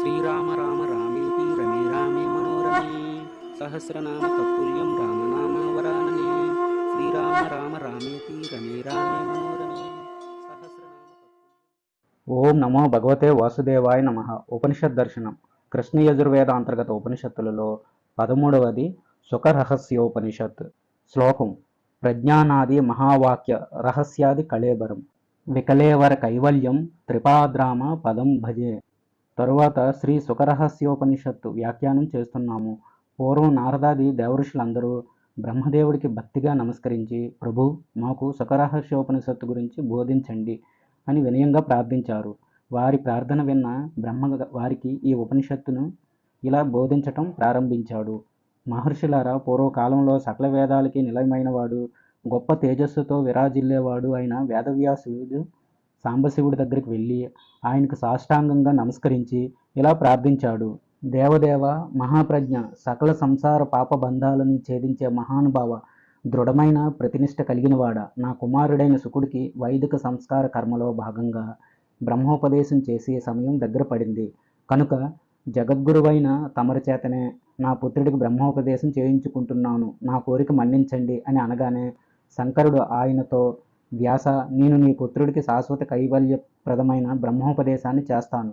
శ్రీరామ రామ రామేతి రమే రామే మనోరమే సహస్రనామ తత్తుల్యం రామనామ వరాననే శ్రీరామ రామ రామేతి రమే రామే మనోరమే ఓం నమో భగవతే వాసుదేవాయ నమ ఉపనిషత్ దర్శనం కృష్ణ యజుర్వేద అంతర్గత ఉపనిషత్తులలో పదమూడవది సుఖరహస్యోపనిషత్ శ్లోకం ప్రజ్ఞానాది మహావాక్య రహస్యాది కళేబరం। వికలేవర కైవల్యం త్రిపాద్రామ పదం భజే। తరువాత శ్రీ సుఖరహస్యోపనిషత్తు వ్యాఖ్యానం చేస్తున్నాము. పూర్వం నారదాది దేవఋషులందరూ బ్రహ్మదేవుడికి భక్తిగా నమస్కరించి ప్రభు మాకు సుఖరహస్యోపనిషత్తు గురించి బోధించండి అని వినయంగా ప్రార్థించారు. వారి ప్రార్థన విన్న బ్రహ్మ వారికి ఈ ఉపనిషత్తును ఇలా బోధించటం ప్రారంభించాడు. మహర్షులారా పూర్వకాలంలో సకల వేదాలకి నిలయమైనవాడు గొప్ప తేజస్సుతో విరాజిల్లేవాడు అయిన వేదవ్యాసుడు సాంబశివుడి దగ్గరికి వెళ్ళి ఆయనకు సాష్టాంగంగా నమస్కరించి ఇలా ప్రార్థించాడు. దేవదేవ మహాప్రజ్ఞ సకల సంసార పాప బంధాలని ఛేదించే మహానుభావ దృఢమైన ప్రతినిష్ట కలిగినవాడ నా కుమారుడైన శుకుడికి వైదిక సంస్కార కర్మలో భాగంగా బ్రహ్మోపదేశం చేసే సమయం దగ్గర పడింది. కనుక జగద్గురువైన తమరి చేతనే నా పుత్రుడికి బ్రహ్మోపదేశం చేయించుకుంటున్నాను. నా కోరిక మన్నించండి అని అనగానే శంకరుడు ఆయనతో వ్యాస నేను నీ పుత్రుడికి శాశ్వత కైవల్యప్రదమైన బ్రహ్మోపదేశాన్ని చేస్తాను.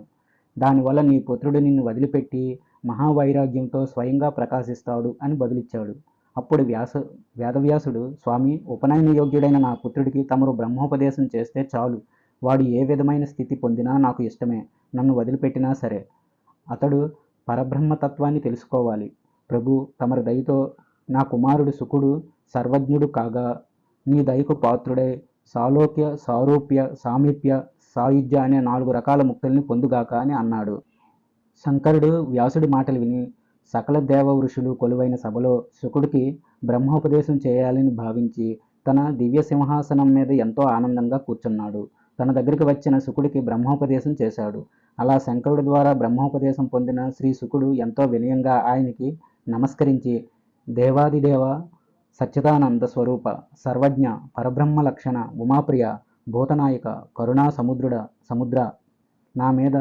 దానివల్ల నీ పుత్రుడు నిన్ను వదిలిపెట్టి మహావైరాగ్యంతో స్వయంగా ప్రకాశిస్తాడు అని బదులిచ్చాడు. అప్పుడు వ్యాస వేదవ్యాసుడు స్వామి ఉపనయన యోగ్యుడైన నా పుత్రుడికి తమరు బ్రహ్మోపదేశం చేస్తే చాలు. వాడు ఏ విధమైన స్థితి పొందినా నాకు ఇష్టమే. నన్ను వదిలిపెట్టినా సరే అతడు పరబ్రహ్మతత్వాన్ని తెలుసుకోవాలి. ప్రభు తమరి దయతో నా కుమారుడు సుకుడు సర్వజ్ఞుడు కాగా నీ దయకు పాత్రుడై. సాలోక్య సారూప్య సామీప్య సాయుధ్య అనే నాలుగు రకాల ముక్తుల్ని పొందుగాక అని అన్నాడు. శంకరుడు వ్యాసుడి మాటలు విని సకల దేవ ఋషులు కొలువైన సభలో శుకుడికి బ్రహ్మోపదేశం చేయాలని భావించి తన దివ్య సింహాసనం మీద ఎంతో ఆనందంగా కూర్చున్నాడు. తన దగ్గరికి వచ్చిన శుకుడికి బ్రహ్మోపదేశం చేశాడు. అలా శంకరుడి ద్వారా బ్రహ్మోపదేశం పొందిన శ్రీ శుకుడు ఎంతో వినయంగా ఆయనకి నమస్కరించి దేవాదిదేవ సచ్చిదానంద స్వరూప సర్వజ్ఞ పరబ్రహ్మ లక్షణ ఉమాప్రియ భూతనాయక కరుణా సముద్రుడ సముద్ర. నా మీద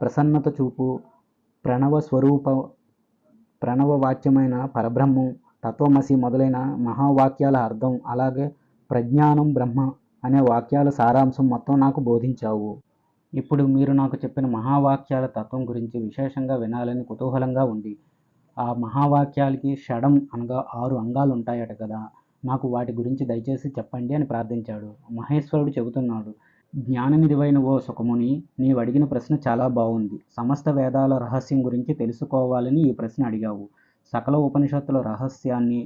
ప్రసన్నత చూపు ప్రణవ స్వరూప ప్రణవ వాక్యమైన పరబ్రహ్మం తత్వమసి మొదలైన మహావాక్యాల అర్థం అలాగే ప్రజ్ఞానం బ్రహ్మ అనే వాక్యాల సారాంశం మొత్తం నాకు బోధించావు. ఇప్పుడు మీరు నాకు చెప్పిన మహావాక్యాల తత్వం గురించి విశేషంగా వినాలని కుతూహలంగా ఉంది. ఆ మహావాక్యాలకి షడం అనగా ఆరు అంగాలు ఉంటాయట కదా. నాకు వాటి గురించి దయచేసి చెప్పండి అని ప్రార్థించాడు. మహేశ్వరుడు చెబుతున్నాడు జ్ఞాననిధివైన ఓ సుఖముని నీవు అడిగిన ప్రశ్న చాలా బాగుంది. సమస్త వేదాల రహస్యం గురించి తెలుసుకోవాలని ఈ ప్రశ్న అడిగావు. సకల ఉపనిషత్తుల రహస్యాన్ని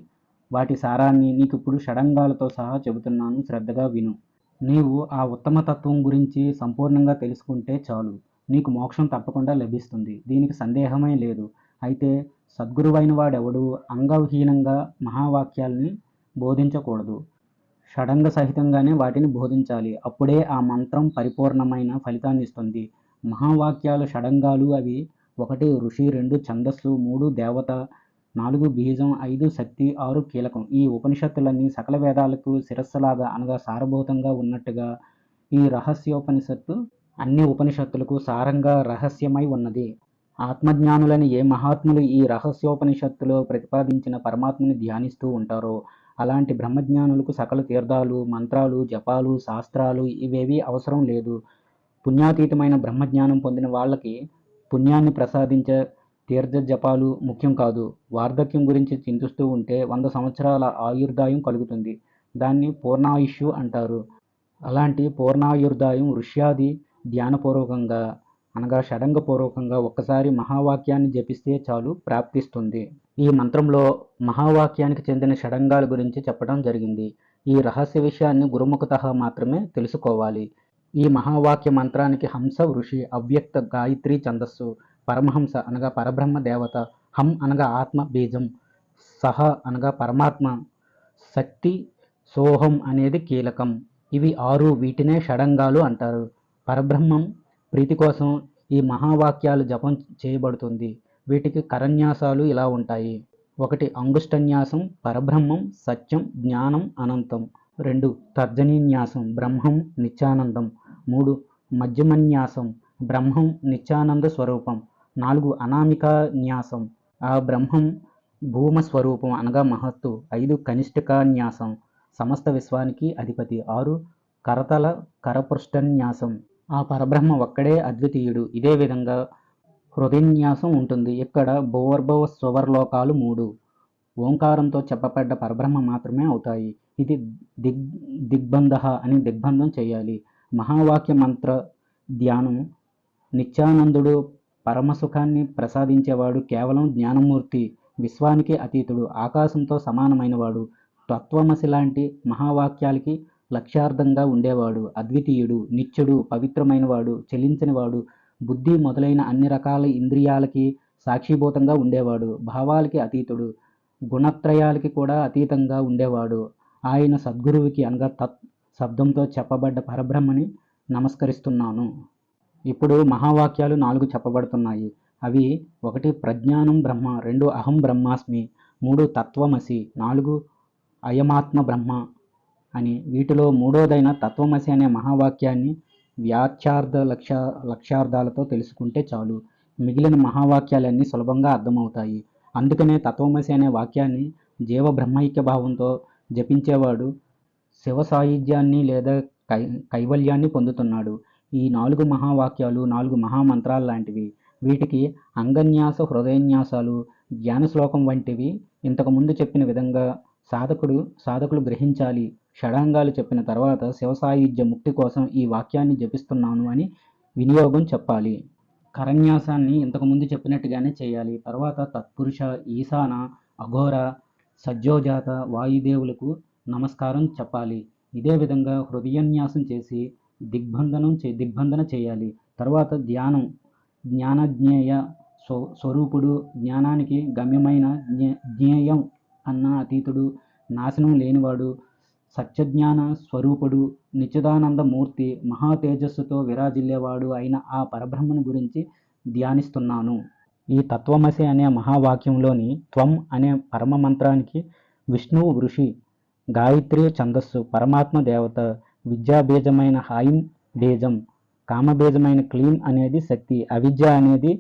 వాటి సారాన్ని నీకు ఇప్పుడు షడంగాలతో సహా చెబుతున్నాను. శ్రద్ధగా విను. నీవు ఆ ఉత్తమ తత్వం గురించి సంపూర్ణంగా తెలుసుకుంటే చాలు. నీకు మోక్షం తప్పకుండా లభిస్తుంది. దీనికి సందేహమే లేదు. అయితే సద్గురువైన వాడెవడు అంగవిహీనంగా మహావాక్యాల్ని బోధించకూడదు. షడంగ సహితంగానే వాటిని బోధించాలి. అప్పుడే ఆ మంత్రం పరిపూర్ణమైన ఫలితాన్ని ఇస్తుంది. మహావాక్యాలు షడంగాలు అవి ఒకటి ఋషి రెండు ఛందస్సు మూడు దేవత నాలుగు బీజం ఐదు శక్తి ఆరు కీలకం. ఈ ఉపనిషత్తులన్నీ సకల వేదాలకు శిరస్సులాగా అనగా సారభూతంగా ఉన్నట్టుగా ఈ రహస్యోపనిషత్తు అన్ని ఉపనిషత్తులకు సారంగా రహస్యమై ఉన్నది. ఆత్మజ్ఞానులని ఏ మహాత్ములు ఈ రహస్యోపనిషత్తులో ప్రతిపాదించిన పరమాత్మని ధ్యానిస్తూ ఉంటారో? అలాంటి బ్రహ్మజ్ఞానులకు సకల తీర్థాలు మంత్రాలు జపాలు శాస్త్రాలు ఇవేవీ అవసరం లేదు. పుణ్యాతీతమైన బ్రహ్మజ్ఞానం పొందిన వాళ్ళకి పుణ్యాన్ని ప్రసాదించే తీర్థ జపాలు ముఖ్యం కాదు. వార్ధక్యం గురించి చింతిస్తూ ఉంటే వంద సంవత్సరాల ఆయుర్దాయం కలుగుతుంది. దాన్ని పూర్ణాయుష్యు అంటారు. అలాంటి పూర్ణాయుర్దాయం ఋష్యాది ధ్యానపూర్వకంగా అనగా షడంగపూర్వకంగా ఒక్కసారి మహావాక్యాన్ని జపిస్తే చాలు ప్రాప్తిస్తుంది. ఈ మంత్రంలో మహావాక్యానికి చెందిన షడంగాల గురించి చెప్పడం జరిగింది. ఈ రహస్య విషయాన్ని గురుముఖత మాత్రమే తెలుసుకోవాలి. ఈ మహావాక్య మంత్రానికి హంస ఋషి అవ్యక్త గాయత్రి ఛందస్సు పరమహంస అనగా పరబ్రహ్మ దేవత హం అనగా ఆత్మ బీజం సహ అనగా పరమాత్మ శక్తి సోహం అనేది కీలకం. ఇవి ఆరు వీటినే షడంగాలు అంటారు. పరబ్రహ్మం ప్రీతి కోసం ఈ మహావాక్యాలు జపం చేయబడుతుంది. వీటికి కరన్యాసాలు ఇలా ఉంటాయి. ఒకటి అంగుష్టన్యాసం పరబ్రహ్మం సత్యం జ్ఞానం అనంతం. రెండు తర్జనీన్యాసం బ్రహ్మం నిత్యానందం. మూడు మధ్యమన్యాసం బ్రహ్మం నిత్యానంద స్వరూపం. నాలుగు అనామికా న్యాసం ఆ బ్రహ్మం భూమ స్వరూపం అనగా మహత్తు. ఐదు కనిష్ఠిక న్యాసం సమస్త విశ్వానికి అధిపతి. ఆరు కరతల కరపృష్టన్యాసం ఆ పరబ్రహ్మ ఒక్కడే అద్వితీయుడు. ఇదే విధంగా హృదయన్యాసం ఉంటుంది. ఇక్కడ భూవర్భవ స్వవర్లోకాలు మూడు. ఓంకారంతో చెప్పబడ్డ పరబ్రహ్మ మాత్రమే అవుతాయి. ఇది దిగ్ దిగ్బంధ అని దిగ్బంధం చేయాలి. మహావాక్య మంత్ర ధ్యానం. నిత్యానందుడు పరమసుఖాన్ని ప్రసాదించేవాడు కేవలం జ్ఞానమూర్తి విశ్వానికి అతీతుడు ఆకాశంతో సమానమైనవాడు. తత్వమసి లాంటి మహావాక్యాలకి లక్ష్యార్థంగా ఉండేవాడు అద్వితీయుడు నిత్యుడు పవిత్రమైనవాడు చెలించనివాడు బుద్ధి మొదలైన అన్ని రకాల ఇంద్రియాలకి సాక్షిభూతంగా ఉండేవాడు భావాలకి అతీతుడు గుణత్రయాలకి కూడా అతీతంగా ఉండేవాడు. ఆయన సద్గురువుకి అనగా తత్ శబ్దంతో చెప్పబడ్డ పరబ్రహ్మని నమస్కరిస్తున్నాను. ఇప్పుడు మహావాక్యాలు నాలుగు చెప్పబడుతున్నాయి. అవి ఒకటి ప్రజ్ఞానం బ్రహ్మ రెండు అహం బ్రహ్మాస్మి మూడు తత్వమసి నాలుగు అయమాత్మ బ్రహ్మ అని వీటిలో మూడోదైన తత్వమసి అనే మహావాక్యాన్ని వ్యాఖ్యార్థ లక్ష లక్ష్యార్థాలతో తెలుసుకుంటే చాలు. మిగిలిన మహావాక్యాలన్నీ సులభంగా అర్థమవుతాయి. అందుకనే తత్వమసి అనే వాక్యాన్ని జీవ బ్రహ్మైక్య భావంతో జపించేవాడు శివ సాయుధ్యాన్ని లేదా కై కైవల్యాన్ని పొందుతున్నాడు. ఈ నాలుగు మహావాక్యాలు నాలుగు మహామంత్రాలు లాంటివి. వీటికి అంగన్యాస హృదయన్యాసాలు జ్ఞాన శ్లోకం వంటివి ఇంతకుముందు చెప్పిన విధంగా సాధకుడు సాధకులు గ్రహించాలి. షడాంగాలు చెప్పిన తర్వాత శివసాయుధ్య ముక్తి కోసం ఈ వాక్యాన్ని జపిస్తున్నాను అని వినియోగం చెప్పాలి. కరన్యాసాన్ని ఇంతకుముందు చెప్పినట్టుగానే చేయాలి. తర్వాత తత్పురుష ఈశాన అఘోర సజ్జోజాత వాయుదేవులకు నమస్కారం చెప్పాలి. ఇదే విధంగా హృదయన్యాసం చేసి దిగ్బంధనం చే దిగ్బంధన చేయాలి. తర్వాత ధ్యానం. జ్ఞానజ్ఞేయ స్వ స్వరూపుడు జ్ఞానానికి గమ్యమైన జ్ఞే జ్ఞేయం అన్న అతీతుడు నాశనం లేనివాడు సత్యజ్ఞాన స్వరూపుడు నిచిదానందమూర్తి మహాతేజస్సుతో మహా తేజస్సుతో విరాజిల్లేవాడు అయిన ఆ పరబ్రహ్మను గురించి ధ్యానిస్తున్నాను. ఈ తత్వమసి అనే మహావాక్యంలోని త్వం అనే పరమ మంత్రానికి విష్ణువు ఋషి గాయత్రి ఛందస్సు పరమాత్మ దేవత విద్యాబీజమైన హాయిం బీజం కామబీజమైన క్లీం అనేది శక్తి అవిద్య అనేది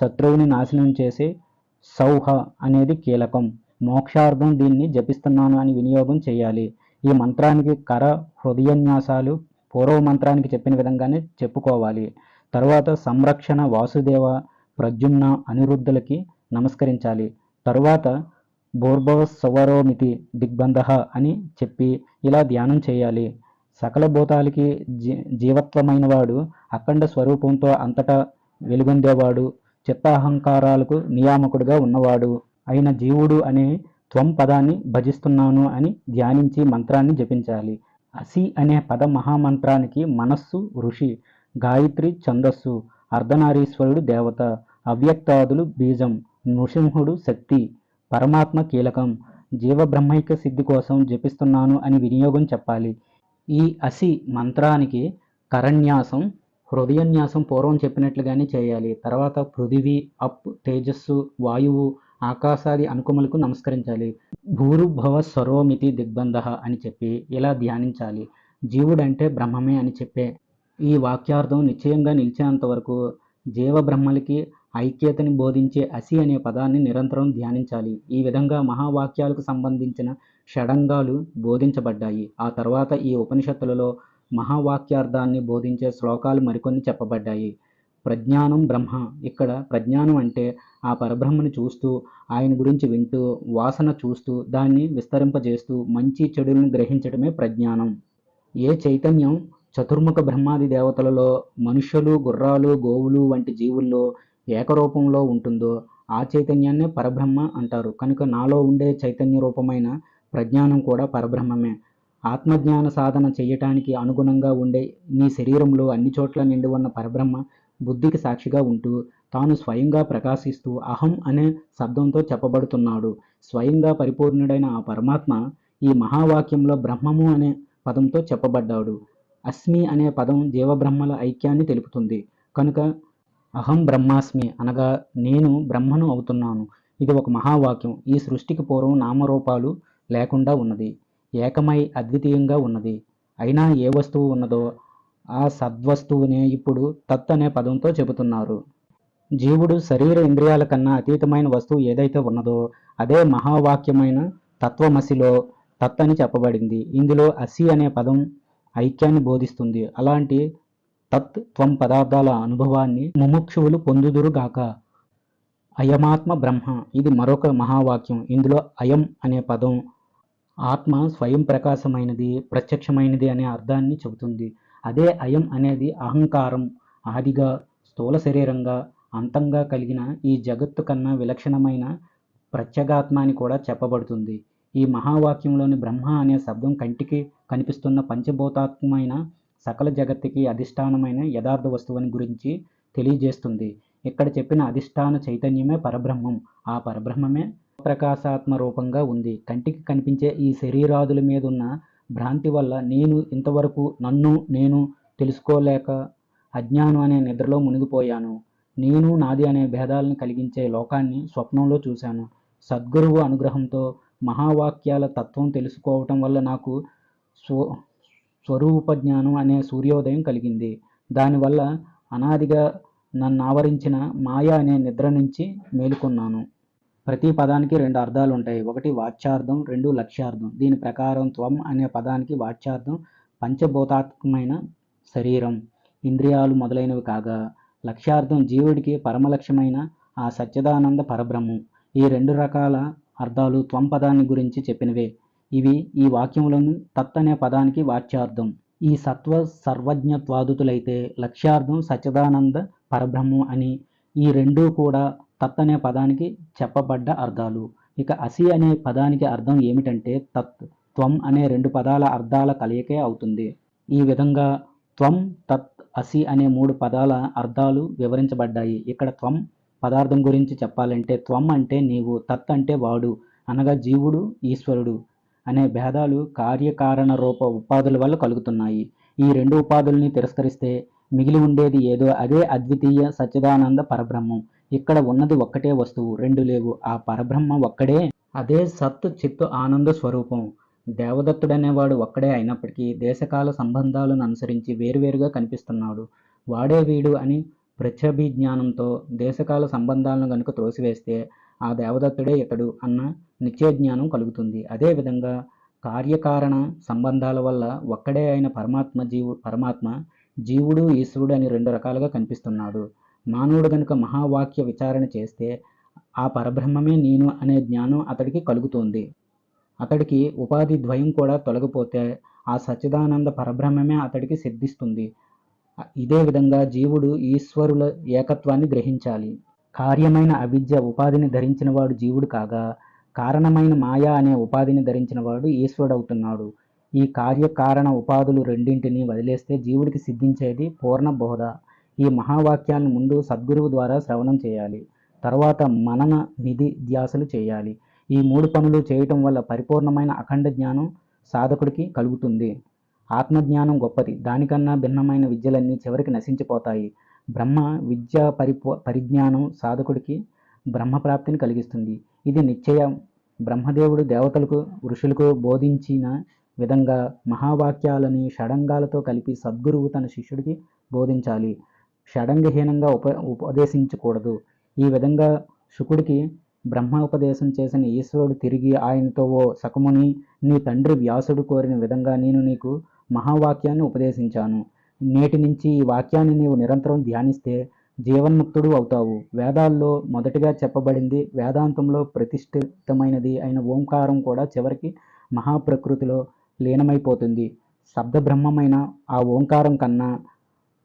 శత్రువుని నాశనం చేసే సౌహ అనేది కీలకం. మోక్షార్థం దీన్ని జపిస్తున్నాను అని వినియోగం చేయాలి. ఈ మంత్రానికి కర హృదయన్యాసాలు పూర్వ మంత్రానికి చెప్పిన విధంగానే చెప్పుకోవాలి. తరువాత సంరక్షణ వాసుదేవ ప్రద్యుమ్న అనిరుద్ధులకి నమస్కరించాలి. తరువాత భూర్భవ సవరోమితి దిగ్బంధ అని చెప్పి ఇలా ధ్యానం చేయాలి. సకల భూతాలకి జీ జీవత్వమైనవాడు అఖండ స్వరూపంతో అంతటా వెలుగొందేవాడు చిత్తాహంకారాలకు నియామకుడుగా ఉన్నవాడు అయిన జీవుడు అనే త్వం పదాన్ని భజిస్తున్నాను అని ధ్యానించి మంత్రాన్ని జపించాలి. అసి అనే పద మహామంత్రానికి మనస్సు ఋషి గాయత్రి ఛందస్సు అర్ధనారీశ్వరుడు దేవత అవ్యక్తాదులు బీజం నృసింహుడు శక్తి పరమాత్మ కీలకం జీవబ్రహ్మైక సిద్ధి కోసం జపిస్తున్నాను అని వినియోగం చెప్పాలి. ఈ అసి మంత్రానికి కరణ్యాసం హృదయన్యాసం పూర్వం చెప్పినట్లుగానే చేయాలి. తర్వాత పృథివీ అప్ తేజస్సు వాయువు ఆకాశాది అనుకములకు నమస్కరించాలి. భూరుభవ స్వరోమితి దిగ్బంధ అని చెప్పి ఇలా ధ్యానించాలి. జీవుడంటే బ్రహ్మమే అని చెప్పే ఈ వాక్యార్థం నిశ్చయంగా నిలిచేంత వరకు జీవ బ్రహ్మలకి ఐక్యతని బోధించే అసి అనే పదాన్ని నిరంతరం ధ్యానించాలి. ఈ విధంగా మహావాక్యాలకు సంబంధించిన షడంగాలు బోధించబడ్డాయి. ఆ తర్వాత ఈ ఉపనిషత్తులలో మహావాక్యార్థాన్ని బోధించే శ్లోకాలు మరికొన్ని చెప్పబడ్డాయి. ప్రజ్ఞానం బ్రహ్మ. ఇక్కడ ప్రజ్ఞానం అంటే ఆ పరబ్రహ్మని చూస్తూ ఆయన గురించి వింటూ వాసన చూస్తూ దాన్ని విస్తరింపజేస్తూ మంచి చెడులను గ్రహించడమే ప్రజ్ఞానం. ఏ చైతన్యం చతుర్ముఖ బ్రహ్మాది దేవతలలో మనుష్యులు గుర్రాలు గోవులు వంటి జీవుల్లో ఏకరూపంలో ఉంటుందో ఆ చైతన్యాన్నే పరబ్రహ్మ అంటారు. కనుక నాలో ఉండే చైతన్య రూపమైన ప్రజ్ఞానం కూడా పరబ్రహ్మమే. ఆత్మజ్ఞాన సాధన చేయటానికి అనుగుణంగా ఉండే నీ శరీరంలో అన్ని చోట్ల నిండి ఉన్న పరబ్రహ్మ బుద్ధికి సాక్షిగా ఉంటూ తాను స్వయంగా ప్రకాశిస్తూ అహం అనే శబ్దంతో చెప్పబడుతున్నాడు. స్వయంగా పరిపూర్ణుడైన ఆ పరమాత్మ ఈ మహావాక్యంలో బ్రహ్మము అనే పదంతో చెప్పబడ్డాడు. అస్మి అనే పదం జీవబ్రహ్మల ఐక్యాన్ని తెలుపుతుంది. కనుక అహం బ్రహ్మాస్మి అనగా నేను బ్రహ్మను అవుతున్నాను. ఇది ఒక మహావాక్యం. ఈ సృష్టికి పూర్వం నామరూపాలు లేకుండా ఉన్నది. ఏకమై అద్వితీయంగా ఉన్నది. అయినా ఏ వస్తువు ఉన్నదో ఆ సద్వస్తువునే ఇప్పుడు తత్ అనే పదంతో చెబుతున్నారు. జీవుడు శరీర ఇంద్రియాల కన్నా అతీతమైన వస్తువు ఏదైతే ఉన్నదో అదే మహావాక్యమైన తత్వమసిలో తత్ అని చెప్పబడింది. ఇందులో అసి అనే పదం ఐక్యాన్ని బోధిస్తుంది. అలాంటి తత్ త్వం పదార్థాల అనుభవాన్ని ముముక్షువులు పొందుదురుగాక అయమాత్మ బ్రహ్మ ఇది మరొక మహావాక్యం. ఇందులో అయం అనే పదం ఆత్మ స్వయం ప్రకాశమైనది ప్రత్యక్షమైనది అనే అర్థాన్ని చెబుతుంది. అదే అయం అనేది అహంకారం ఆదిగా స్థూల శరీరంగా అంతంగా కలిగిన ఈ జగత్తు కన్నా విలక్షణమైన ప్రత్యేగాత్మ అని కూడా చెప్పబడుతుంది. ఈ మహావాక్యంలోని బ్రహ్మ అనే శబ్దం కంటికి కనిపిస్తున్న పంచభూతాత్మైన సకల జగత్తుకి అధిష్టానమైన యథార్థ వస్తువుని గురించి తెలియజేస్తుంది. ఇక్కడ చెప్పిన అధిష్టాన చైతన్యమే పరబ్రహ్మం. ఆ పరబ్రహ్మమే ప్రకాశాత్మ రూపంగా ఉంది. కంటికి కనిపించే ఈ శరీరాదుల మీద ఉన్న భ్రాంతి వల్ల నేను ఇంతవరకు నన్ను నేను తెలుసుకోలేక అజ్ఞానం అనే నిద్రలో మునిగిపోయాను. నేను నాది అనే భేదాలను కలిగించే లోకాన్ని స్వప్నంలో చూశాను. సద్గురువు అనుగ్రహంతో మహావాక్యాల తత్వం తెలుసుకోవటం వల్ల నాకు స్వ స్వరూప జ్ఞానం అనే సూర్యోదయం కలిగింది. దానివల్ల అనాదిగా నన్ను ఆవరించిన మాయ అనే నిద్ర నుంచి మేలుకున్నాను. ప్రతి పదానికి రెండు అర్థాలు ఉంటాయి. ఒకటి వాచ్యార్థం రెండు లక్ష్యార్థం. దీని ప్రకారం త్వం అనే పదానికి వాచ్యార్థం పంచభూతాత్మకమైన శరీరం. ఇంద్రియాలు మొదలైనవి కాగా లక్ష్యార్థం జీవుడికి పరమలక్ష్యమైన ఆ సత్యదానంద పరబ్రహ్మం. ఈ రెండు రకాల అర్థాలు త్వం పదాన్ని గురించి చెప్పినవే. ఇవి ఈ వాక్యంలోని తత్ అనే పదానికి వాచ్యార్థం. ఈ సత్వ సర్వజ్ఞత్వాదుతులైతే లక్ష్యార్థం సచ్చిదానంద పరబ్రహ్మం అని ఈ రెండూ కూడా తత్ అనే పదానికి చెప్పబడ్డ అర్థాలు. ఇక అసి అనే పదానికి అర్థం ఏమిటంటే తత్ త్వం అనే రెండు పదాల అర్థాల కలయికే అవుతుంది. ఈ విధంగా త్వం తత్ అసి అనే మూడు పదాల అర్థాలు వివరించబడ్డాయి. ఇక్కడ త్వం పదార్థం గురించి చెప్పాలంటే త్వం అంటే నీవు తత్ అంటే వాడు అనగా జీవుడు ఈశ్వరుడు అనే భేదాలు కార్యకారణ రూప ఉపాధుల వల్ల కలుగుతున్నాయి. ఈ రెండు ఉపాధుల్ని తిరస్కరిస్తే మిగిలి ఉండేది ఏదో అదే అద్వితీయ సచ్చిదానంద పరబ్రహ్మం. ఇక్కడ ఉన్నది ఒక్కటే వస్తువు రెండు లేవు. ఆ పరబ్రహ్మ ఒక్కడే. అదే సత్ చిత్తు ఆనంద స్వరూపం. దేవదత్తుడనేవాడు ఒక్కడే అయినప్పటికీ దేశకాల సంబంధాలను అనుసరించి వేరువేరుగా కనిపిస్తున్నాడు. వాడే వీడు అని ప్రత్యభిజ్ఞానంతో దేశకాల సంబంధాలను గనుక త్రోసివేస్తే ఆ దేవదత్తుడే ఇతడు అన్న నిత్యజ్ఞానం కలుగుతుంది. అదేవిధంగా కార్యకారణ సంబంధాల వల్ల ఒక్కడే అయిన పరమాత్మ జీవు పరమాత్మ జీవుడు ఈశ్వరుడు అని రెండు రకాలుగా కనిపిస్తున్నాడు. మానవుడు గనుక మహావాక్య విచారణ చేస్తే ఆ పరబ్రహ్మమే నేను అనే జ్ఞానం అతడికి కలుగుతుంది. అతడికి ఉపాధి ద్వయం కూడా తొలగిపోతే ఆ సచ్చిదానంద పరబ్రహ్మమే అతడికి సిద్ధిస్తుంది. ఇదే విధంగా జీవుడు ఈశ్వరుల ఏకత్వాన్ని గ్రహించాలి. కార్యమైన అవిద్య ఉపాధిని ధరించినవాడు జీవుడు కాగా కారణమైన మాయా అనే ఉపాధిని ధరించినవాడు ఈశ్వరుడవుతున్నాడు. ఈ కార్యకారణ ఉపాధులు రెండింటిని వదిలేస్తే జీవుడికి సిద్ధించేది పూర్ణ బోధ. ఈ మహావాక్యాలను ముందు సద్గురువు ద్వారా శ్రవణం చేయాలి. తర్వాత మనన నిధి ధ్యాసలు చేయాలి. ఈ మూడు పనులు చేయటం వల్ల పరిపూర్ణమైన అఖండ జ్ఞానం సాధకుడికి కలుగుతుంది. ఆత్మజ్ఞానం గొప్పది. దానికన్నా భిన్నమైన విద్యలన్నీ చివరికి నశించిపోతాయి. బ్రహ్మ విద్యా పరిపో పరిజ్ఞానం సాధకుడికి బ్రహ్మప్రాప్తిని కలిగిస్తుంది. ఇది నిశ్చయం. బ్రహ్మదేవుడు దేవతలకు ఋషులకు బోధించిన విధంగా మహావాక్యాలని షడంగాలతో కలిపి సద్గురువు తన శిష్యుడికి బోధించాలి. షడంగహీనంగా ఉప ఉపదేశించకూడదు. ఈ విధంగా శుకుడికి బ్రహ్మోపదేశం చేసిన ఈశ్వరుడు తిరిగి ఆయనతో ఓ సకముని నీ తండ్రి వ్యాసుడు కోరిన విధంగా నేను నీకు మహావాక్యాన్ని ఉపదేశించాను. నేటి నుంచి ఈ వాక్యాన్ని నీవు నిరంతరం ధ్యానిస్తే జీవన్ముక్తుడు అవుతావు. వేదాల్లో మొదటిగా చెప్పబడింది వేదాంతంలో ప్రతిష్ఠితమైనది అయిన ఓంకారం కూడా చివరికి మహాప్రకృతిలో లీనమైపోతుంది. శబ్దబ్రహ్మమైన ఆ ఓంకారం కన్నా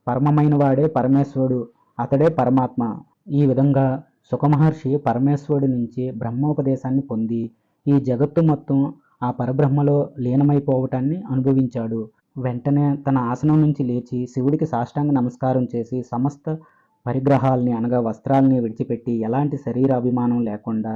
పరమమైన వాడే పరమేశ్వరుడు అతడే పరమాత్మ. ఈ విధంగా సుఖమహర్షి పరమేశ్వరుడి నుంచి బ్రహ్మోపదేశాన్ని పొంది ఈ జగత్తు మొత్తం ఆ పరబ్రహ్మలో లీనమైపోవటాన్ని అనుభవించాడు. వెంటనే తన ఆసనం నుంచి లేచి శివుడికి సాష్టాంగ నమస్కారం చేసి సమస్త పరిగ్రహాల్ని అనగా వస్త్రాల్ని విడిచిపెట్టి ఎలాంటి శరీరాభిమానం లేకుండా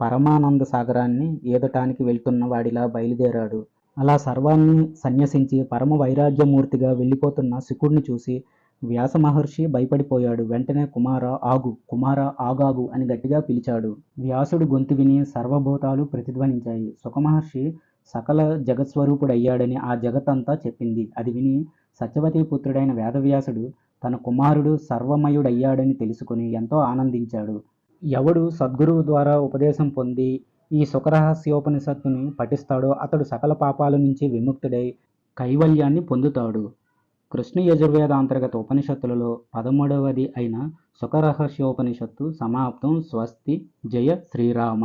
పరమానంద సాగరాన్ని ఈదటానికి వెళ్తున్న వాడిలా బయలుదేరాడు. అలా సర్వాన్ని సన్యసించి పరమ వైరాగ్యమూర్తిగా వెళ్ళిపోతున్న శుకుడిని చూసి వ్యాస మహర్షి భయపడిపోయాడు. వెంటనే కుమార ఆగు కుమార ఆగాగు అని గట్టిగా పిలిచాడు. వ్యాసుడు గొంతు విని సర్వభూతాలు ప్రతిధ్వనించాయి. సుఖమహర్షి సకల జగత్స్వరూపుడయ్యాడని ఆ జగత్తంతా చెప్పింది. అది విని సత్యవతి పుత్రుడైన వేదవ్యాసుడు తన కుమారుడు సర్వమయుడయ్యాడని తెలుసుకుని ఎంతో ఆనందించాడు. ఎవడు సద్గురువు ద్వారా ఉపదేశం పొంది ఈ సుఖరహస్యోపనిషత్తుని పఠిస్తాడో అతడు సకల పాపాల నుంచి విముక్తుడై కైవల్యాన్ని పొందుతాడు. కృష్ణ యజుర్వేద అంతర్గత ఉపనిషత్తులలో పదమూడవది అయిన సుఖరహస్యోపనిషత్తు సమాప్తం. స్వస్తి. జయ శ్రీరామ.